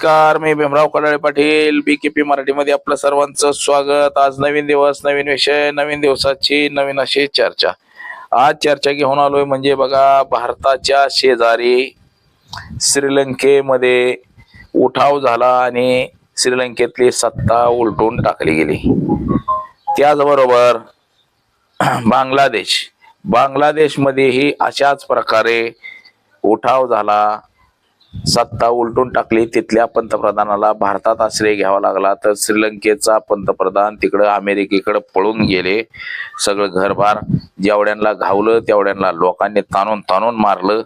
नमस्कार मी Bhimrao Kadale Patil B K P मराठीमध्ये आपलं सर्वांचं स्वागत. आज नवीन दिवस नवीन विषय नवीन दिवसाची नवीन अशी चर्चा. आज चर्चा घेऊन आलोय म्हणजे बघा भारताच्या शेजारी श्रीलंकेमध्ये उठाव झाला आणि श्रीलंकेतली सत्ता उलटून टाकली गेली. त्याचबरोबर बांगलादेश. बांगलादेशमध्येही अशाच प्रकारे उठाव झाला. सत्ता उलटून टाकली. तिथल्या पंतप्रधानाला भारतात आश्रय घ्यावा लागला. तर श्रीलंकेचा पंतप्रधान तिकडं अमेरिकेकडे पळून गेले. सगळं घरभार जेवढ्यांना घावलं तेवढ्यांना लोकांनी ताणून ताणून मारलं.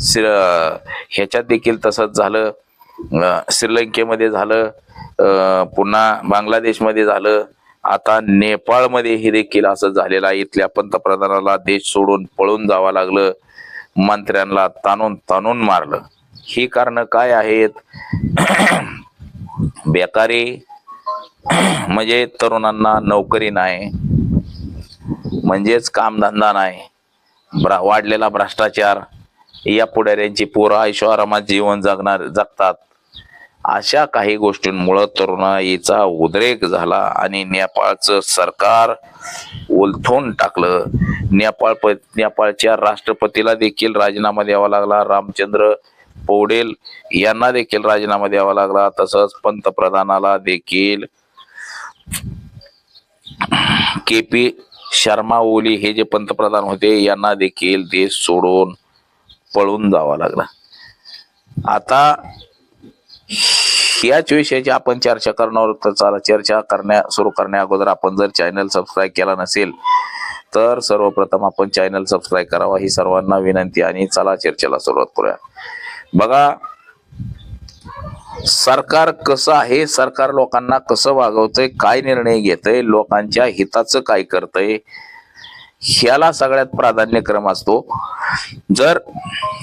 श्री ह्याच्यात देखील तसंच झालं. श्रीलंकेमध्ये झालं. पुन्हा बांगलादेशमध्ये झालं. आता नेपाळमध्ये देखील असं झालेलं आहे. इथल्या पंतप्रधानाला देश सोडून पळून जावं लागलं. मंत्र्यांना ताणून ताणून मारलं. ही कारण काय आहेत? बेकारी म्हणजे तरुणांना नोकरी नाही म्हणजेच कामधंदा नाही ब्रा वाढलेला भ्रष्टाचार या पुढाऱ्यांची पोरं ऐश्वरामात जीवन जगणार जगतात. अशा काही गोष्टींमुळं तरुणाईचा उद्रेक झाला आणि नेपाळचं सरकार उलथून टाकलं. नेपाळ प नेपाळच्या राष्ट्रपतीला देखील राजीनामा द्यावा लागला. रामचंद्र पौडेल यांना देखील राजीनामा द्यावा लागला. तसंच पंतप्रधानाला देखील के पी शर्मा ओली हे जे पंतप्रधान होते यांना देखील देश सोडून पळून जावा लागला. आता याच विषयाची आपण चर्चा करणार तर चला चर्चा करण्या सुरू करण्या अगोदर आपण जर चॅनल सबस्क्राईब केला नसेल तर सर्वप्रथम आपण चॅनल सबस्क्राईब करावा. ही सर्वांना विनंती आणि चला चर्चेला सुरुवात करूया. बघा सरकार कसं आहे सरकार लोकांना कसं वागवतंय काय निर्णय घेतय लोकांच्या हिताचं काय करतंय ह्याला सगळ्यात प्राधान्यक्रम असतो. जर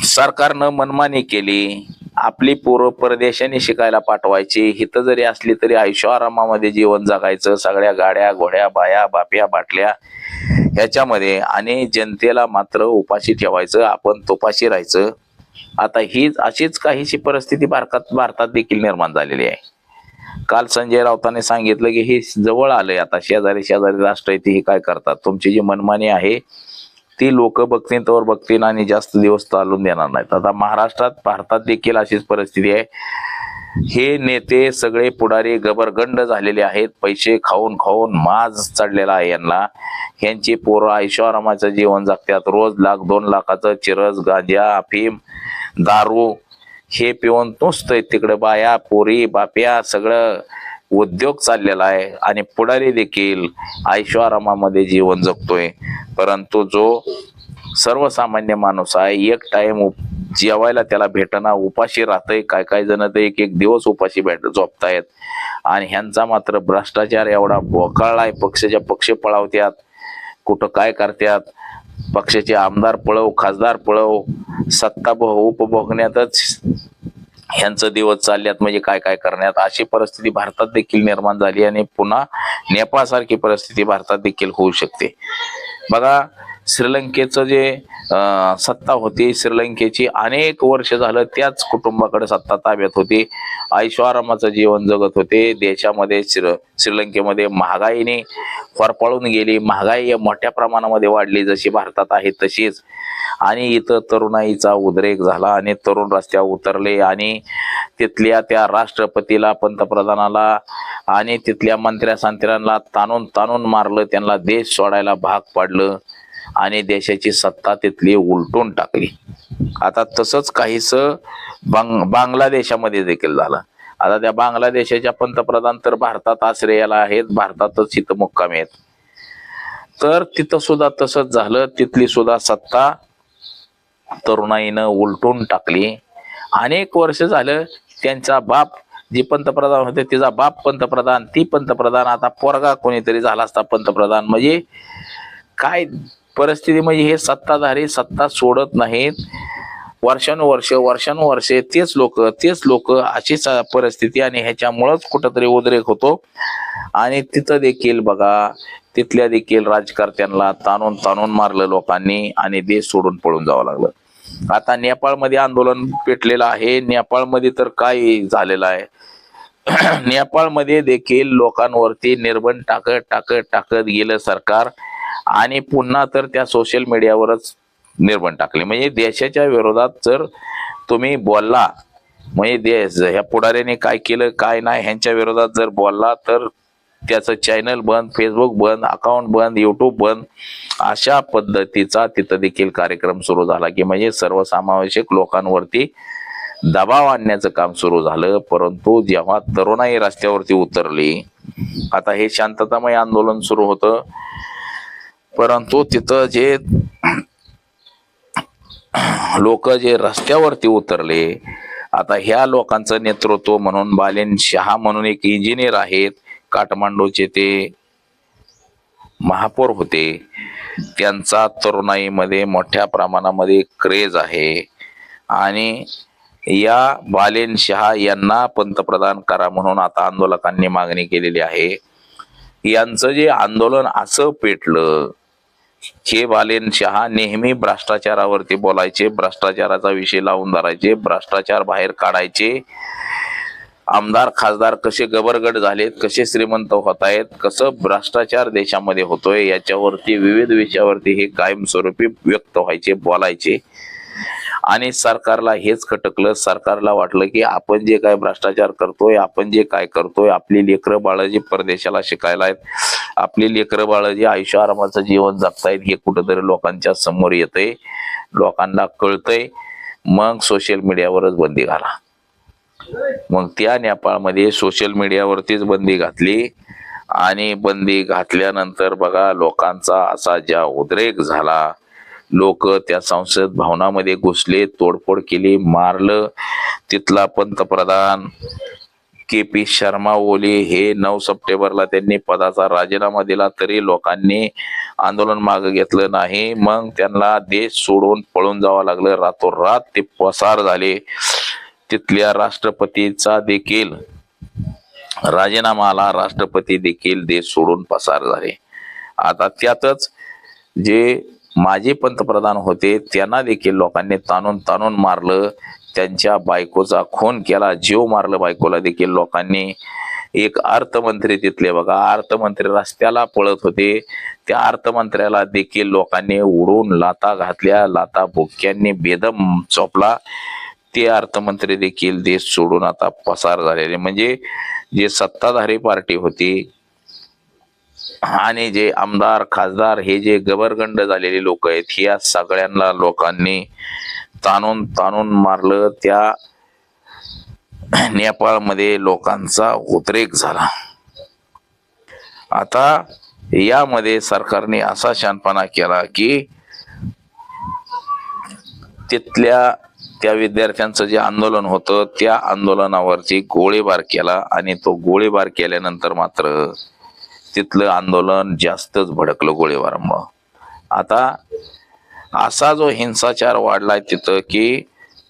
सरकारनं मनमानी केली आपली पूर्व परदेशाने शिकायला पाठवायची हित जरी असली तरी आयुष्य आरामामध्ये जीवन जगायचं सगळ्या गाड्या घोड्या बाया बाप्या बाटल्या ह्याच्यामध्ये आणि जनतेला मात्र उपाशी ठेवायचं आपण तुपाशी राहायचं. आता ही अशीच काहीशी परिस्थिती भारतात भारतात देखील निर्माण झालेली आहे. काल संजय राऊतांनी सांगितलं की हे जवळ आलंय. आता शेजारी शेजारी राष्ट्र आहे हे काय करतात? तुमची जी मनमानी आहे ती लोक बघतील तर बघतील आणि जास्त दिवस चालून देणार नाहीत. आता महाराष्ट्रात भारतात देखील अशीच परिस्थिती आहे. हे नेते सगळे पुढारी गबरगंड झालेले आहेत. पैसे खाऊन खाऊन माज चढलेला आहे यांना. ह्यांची पोरं ऐश्वरामाचं जीवन जगतात. रोज लाख दोन लाखाचं चिरस गांजा अफीम दारू हे पिऊन नुसतंय तिकडे बाया पोरी बाप्या सगळं उद्योग चाललेला आहे. आणि पुढारी देखील ऐश्वरामामध्ये जीवन जगतोय. परंतु जो सर्वसामान्य माणूस आहे एक टाइम जेवायला त्याला भेटना उपाशी राहतंय काय काय जण तर एक एक दिवस उपाशी भेट झोपतायत. आणि ह्यांचा मात्र भ्रष्टाचार एवढा बोकाळलाय पक्षाच्या पक्ष पळावत्यात कुठं काय करत्यात? पक्षाचे आमदार पळव खासदार पळव सत्ता उपभोगण्यातच ह्यांचं दिवस चालल्यात म्हणजे काय काय करण्यात? अशी परिस्थिती भारतात देखील निर्माण झाली आणि पुन्हा नेपाळसारखी परिस्थिती भारतात देखील होऊ शकते. बघा श्रीलंकेचं जे सत्ता होती श्रीलंकेची अनेक वर्ष झालं त्याच कुटुंबाकडे सत्ता ताब्यात होती. ऐश्वरामाचं जीवन जगत होते. देशामध्ये श्री श्रीलंकेमध्ये महागाईने फरफळून गेली. महागाई मोठ्या प्रमाणामध्ये वाढली. जशी भारतात आहे तशीच. आणि इथं तरुणाईचा उद्रेक झाला आणि तरुण रस्त्यावर उतरले आणि तिथल्या त्या राष्ट्रपतीला पंतप्रधानाला आणि तिथल्या मंत्र्या संत्र्यांना ताणून ताणून मारलं. त्यांना देश सोडायला भाग पाडलं. आणि देशाची सत्ता तिथली उलटून टाकली. आता तसंच काहीस बांग बांगलादेशामध्ये देखील झालं. आता त्या बांगलादेशाच्या पंतप्रधान तर भारतात आश्रयाला आहेत भारतातच इथं मुक्कामी आहेत. तर तिथं सुद्धा तसंच झालं तिथली सुद्धा सत्ता तरुणाईनं उलटून टाकली. अनेक वर्ष झालं त्यांचा बाप जी पंतप्रधान होते तिचा बाप पंतप्रधान ती पंतप्रधान आता पोरगा कोणीतरी झाला असता पंतप्रधान. म्हणजे काय परिस्थिती म्हणजे हे सत्ताधारी सत्ता सोडत नाहीत. वर्षानुवर्ष वर्षानुवर्षे तेच लोक तेच लोक अशीच परिस्थिती आणि ह्याच्यामुळंच कुठंतरी उद्रेक होतो. आणि तिथं देखील बघा तिथल्या देखील राजकारत्यांना ताणून ताणून मारलं लोकांनी आणि देश सोडून पळून जावं लागलं. आता नेपाळमध्ये आंदोलन पेटलेलं आहे. नेपाळमध्ये तर काय झालेलं आहे? नेपाळमध्ये देखील लोकांवरती निर्बंध टाकत टाकत टाकत गेलं सरकार. आणि पुन्हा तर त्या सोशल मीडियावरच निर्बंध टाकले. म्हणजे देशाच्या विरोधात जर तुम्ही बोलला म्हणजे देश ह्या पुढाऱ्याने काय केलं काय नाही ह्यांच्या विरोधात जर बोलला तर त्याचं चॅनल बंद फेसबुक बंद अकाउंट बंद युट्यूब बंद अशा पद्धतीचा तिथं देखील कार्यक्रम सुरू झाला की म्हणजे सर्वसमावेशक लोकांवरती दबाव आणण्याचं काम सुरू झालं. परंतु जेव्हा तरुणाई रस्त्यावरती उतरली आता हे शांततामय आंदोलन सुरू होतं. परंतु तिथं जे लोक जे रस्त्यावरती उतरले आता ह्या लोकांचं नेतृत्व म्हणून बालेन शहा म्हणून एक इंजिनियर आहेत काठमांडूचे ते महापौर होते. त्यांचा तरुणाईमध्ये मोठ्या प्रमाणामध्ये क्रेज आहे. आणि या बालेन शहा यांना पंतप्रधान करा म्हणून आता आंदोलकांनी मागणी केलेली आहे. यांचं जे आंदोलन असं पेटलं हे बालेन शहा नेहमी भ्रष्टाचारावरती बोलायचे भ्रष्टाचाराचा विषय लावून धरायचे भ्रष्टाचार बाहेर काढायचे. आमदार खासदार कसे गबरगड झालेत कसे श्रीमंत होत आहेत कसं भ्रष्टाचार देशामध्ये होतोय याच्यावरती विविध विषयावरती हे कायमस्वरूपी व्यक्त व्हायचे बोलायचे. आणि सरकारला हेच खटकलं सरकारला वाटलं की आपण जे काय भ्रष्टाचार करतोय आपण जे काय करतोय आपली लेकरं बाळ जी परदेशाला शिकायला आहेत. आपली लेकरं बाळ जी आयुष्य आरामाचं जीवन जगतायत हे कुठंतरी लोकांच्या समोर येतंय लोकांना कळतंय. मग सोशल मीडियावरच बंदी घाला. मग त्या नेपाळमध्ये सोशल मीडियावरतीच बंदी घातली. आणि बंदी घातल्यानंतर बघा लोकांचा असा ज्या उद्रेक झाला लोक त्या संसद भवनामध्ये घुसले तोडफोड केली मारलं. तिथला पंतप्रधान के पी शर्मा ओली हे नऊ सप्टेंबरला त्यांनी पदाचा राजीनामा दिला तरी लोकांनी आंदोलन मागे घेतलं नाही. मग त्यांना देश सोडून पळून जावं लागलं. रातोरात ते पसार झाले. तिथल्या राष्ट्रपतीचा देखील राजीनामा आला. राष्ट्रपती देखील देश सोडून पसार झाले. आता त्यातच जे माजी पंतप्रधान होते. त्यांना देखील लोकांनी ताणून ताणून मारलं. त्यांच्या बायकोचा खून केला. जीव मारलं बायकोला देखील लोकांनी. एक अर्थमंत्री तिथले बघा. अर्थमंत्री रस्त्याला पळत होते. त्या अर्थमंत्र्याला देखील लोकांनी उडून लाता घातल्या. लाता भुक्यांनी बेदम चोपला. ते अर्थमंत्री देखील देश सोडून आता पसार झालेले. म्हणजे जे सत्ताधारी पार्टी होती आणि जे आमदार खासदार हे जे गबरगंड झालेले लोक आहेत या सगळ्यांना लोकांनी ताणून ताणून मारलं. त्या नेपाळमध्ये लोकांचा उद्रेक झाला. आता यामध्ये सरकारने असा शानपणा केला की तिथल्या त्या विद्यार्थ्यांचं जे आंदोलन होतं त्या आंदोलनावरती गोळीबार केला आणि तो गोळीबार केल्यानंतर मात्र तिथलं आंदोलन जास्तच भडकलं गोळीबारामुळं. आता असा जो हिंसाचार वाढलाय तिथं की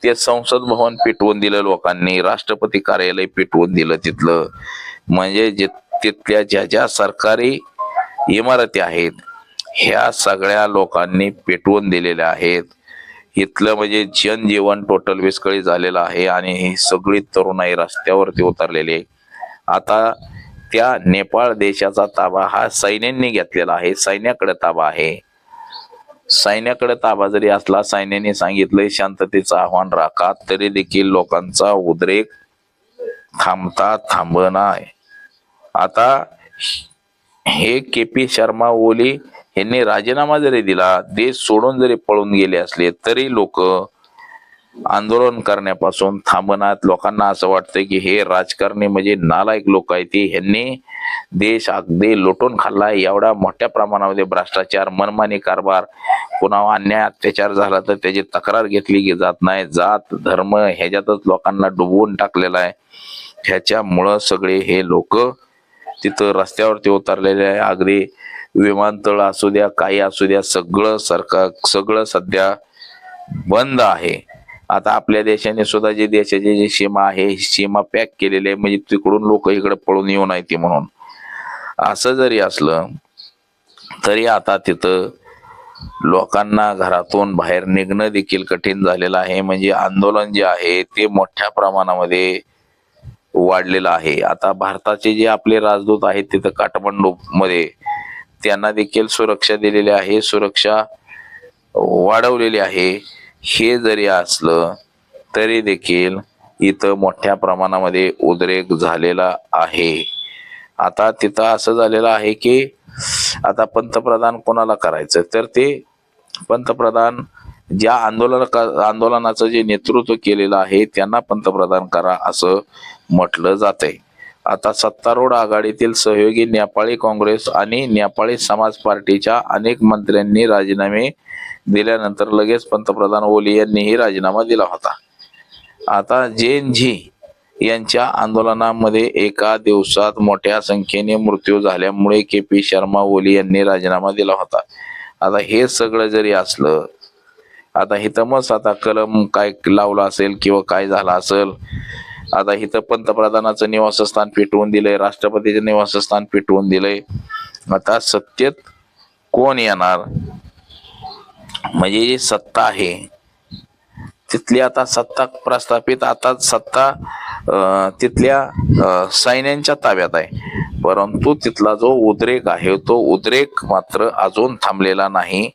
ते संसद भवन पेटवून दिलं लोकांनी राष्ट्रपती कार्यालय पेटवून दिलं तिथलं. म्हणजे जे तिथल्या ज्या ज्या सरकारी इमारती आहेत ह्या सगळ्या लोकांनी पेटवून दिलेल्या आहेत. इथलं म्हणजे जनजीवन टोटल विस्कळीत झालेलं आहे आणि ही सगळी तरुणाई रस्त्यावरती उतरलेली आहे. आता त्या नेपाळ देशाचा ताबा हा सैन्यांनी घेतलेला आहे सैन्याकडे ताबा आहे. सैन्याकडे ताबा जरी असला सैन्याने सांगितलंय शांततेचं आव्हान राखा तरी देखील लोकांचा उद्रेक थांबता थांबना आता हे के पी शर्मा ओली यांनी राजीनामा जरी दिला देश सोडून जरी पळून गेले असले तरी लोक आंदोलन करण्यापासून थांबनात लोकांना असं वाटतं की हे राजकारणी म्हणजे नालायक लोक आहेत ह्यांनी देश अगदी लोटून खाल्लाय. एवढ्या मोठ्या प्रमाणामध्ये भ्रष्टाचार मनमानी कारभार कुणावर अन्याय अत्याचार झाला तर त्याची तक्रार घेतली की जात नाही. जात धर्म ह्याच्यातच लोकांना डुबवून टाकलेला आहे. ह्याच्यामुळं सगळे हे लोक तिथं रस्त्यावरती उतरलेले आहे. अगदी विमानतळ असू द्या काही असू द्या सगळं सरकार सगळं सध्या बंद आहे. आता आपल्या देशाने सुद्धा जे देशाची जी सीमा आहे ही सीमा पॅक केलेली आहे म्हणजे तिकडून लोक इकडे पळून येऊ नये म्हणून. असं जरी असलं तरी आता तिथं लोकांना घरातून बाहेर निघणं देखील कठीण झालेलं आहे. म्हणजे आंदोलन जे आहे ते मोठ्या प्रमाणामध्ये वाढलेलं आहे. आता भारताचे जे आपले राजदूत आहेत तिथं काठमांडू मध्ये त्यांना देखील सुरक्षा दिलेली आहे. सुरक्षा वाढवलेली आहे. हे जरी असलं तरी देखील इथं मोठ्या प्रमाणामध्ये उद्रेक झालेला आहे. आता तिथं असं झालेलं आहे की आता पंतप्रधान कोणाला करायचं? तर ते पंतप्रधान ज्या आंदोलन आंदोलनाचं जे नेतृत्व केलेलं आहे त्यांना पंतप्रधान करा असं म्हटलं जातंय. आता सत्तारूढ आघाडीतील सहयोगी नेपाळी काँग्रेस आणि नेपाळी समाज पार्टीच्या अनेक मंत्र्यांनी राजीनामे दिल्यानंतर लगेच पंतप्रधान ओली यांनीही राजीनामा दिला होता. आता जे एन झी यांच्या आंदोलनामध्ये एका दिवसात मोठ्या संख्येने मृत्यू झाल्यामुळे के पी शर्मा ओली यांनी राजीनामा दिला होता. आता हे सगळं जरी असलं आता हितमच आता कलम काय लावला असेल किंवा काय झालं असेल आता इथं पंतप्रधानाचं निवासस्थान पेटवून दिलंय राष्ट्रपतीचं निवासस्थान पेटवून दिलंय. आता सत्तेत कोण येणार? म्हणजे जी सत्ता आहे तिथली आता सत्ता प्रस्थापित आता सत्ता तिथल्या सैन्यांच्या ताब्यात आहे. परंतु तिथला जो उद्रेक आहे तो उद्रेक मात्र अजून थांबलेला नाही.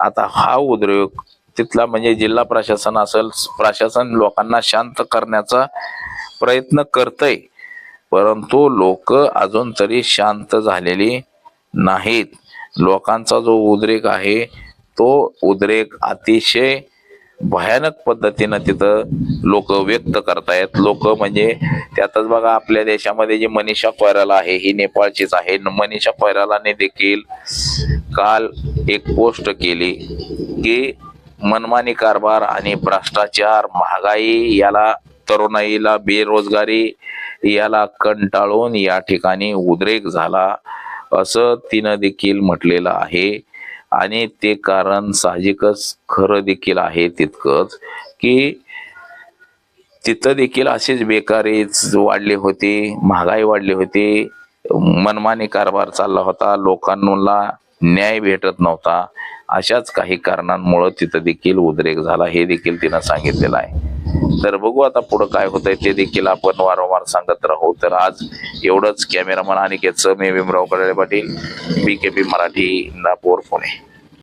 आता हा उद्रेक तिथला म्हणजे जिल्हा प्रशासन असेल प्रशासन लोकांना शांत करण्याचा प्रयत्न करतय. परंतु लोक अजून तरी शांत झालेली नाहीत. लोकांचा जो उद्रेक आहे तो उद्रेक अतिशय भयानक पद्धतीनं तिथं लोक व्यक्त करतायत. लोक म्हणजे त्यातच बघा आपल्या देशामध्ये जी मनीषा कोयराला आहे ही नेपाळचीच आहे. न मनीषा कोयरालाने देखील काल एक पोस्ट केली की मनमानी कारभार आणि भ्रष्टाचार महागाई याला तरुणाईला बेरोजगारी याला कंटाळून या ठिकाणी उद्रेक झाला असं तिनं देखील म्हटलेलं आहे. आणि ते कारण साहजिकच खरं देखील आहे तितकंच की तिथं देखील अशीच बेकारीच वाढली होती महागाई वाढली होती मनमानी कारभार चालला होता लोकांना न्याय भेटत नव्हता. अशाच काही कारणांमुळं तिथं देखील उद्रेक झाला हे देखील तिनं सांगितलेलं आहे. तर बघू आता पुढं काय होतंय. ते देखील आपण वारंवार सांगत राहू. तर आज एवढंच कॅमेरामन अनिकेतचं मी Bhimrao Kadale Patil B K P Marathi Nagpur Pune.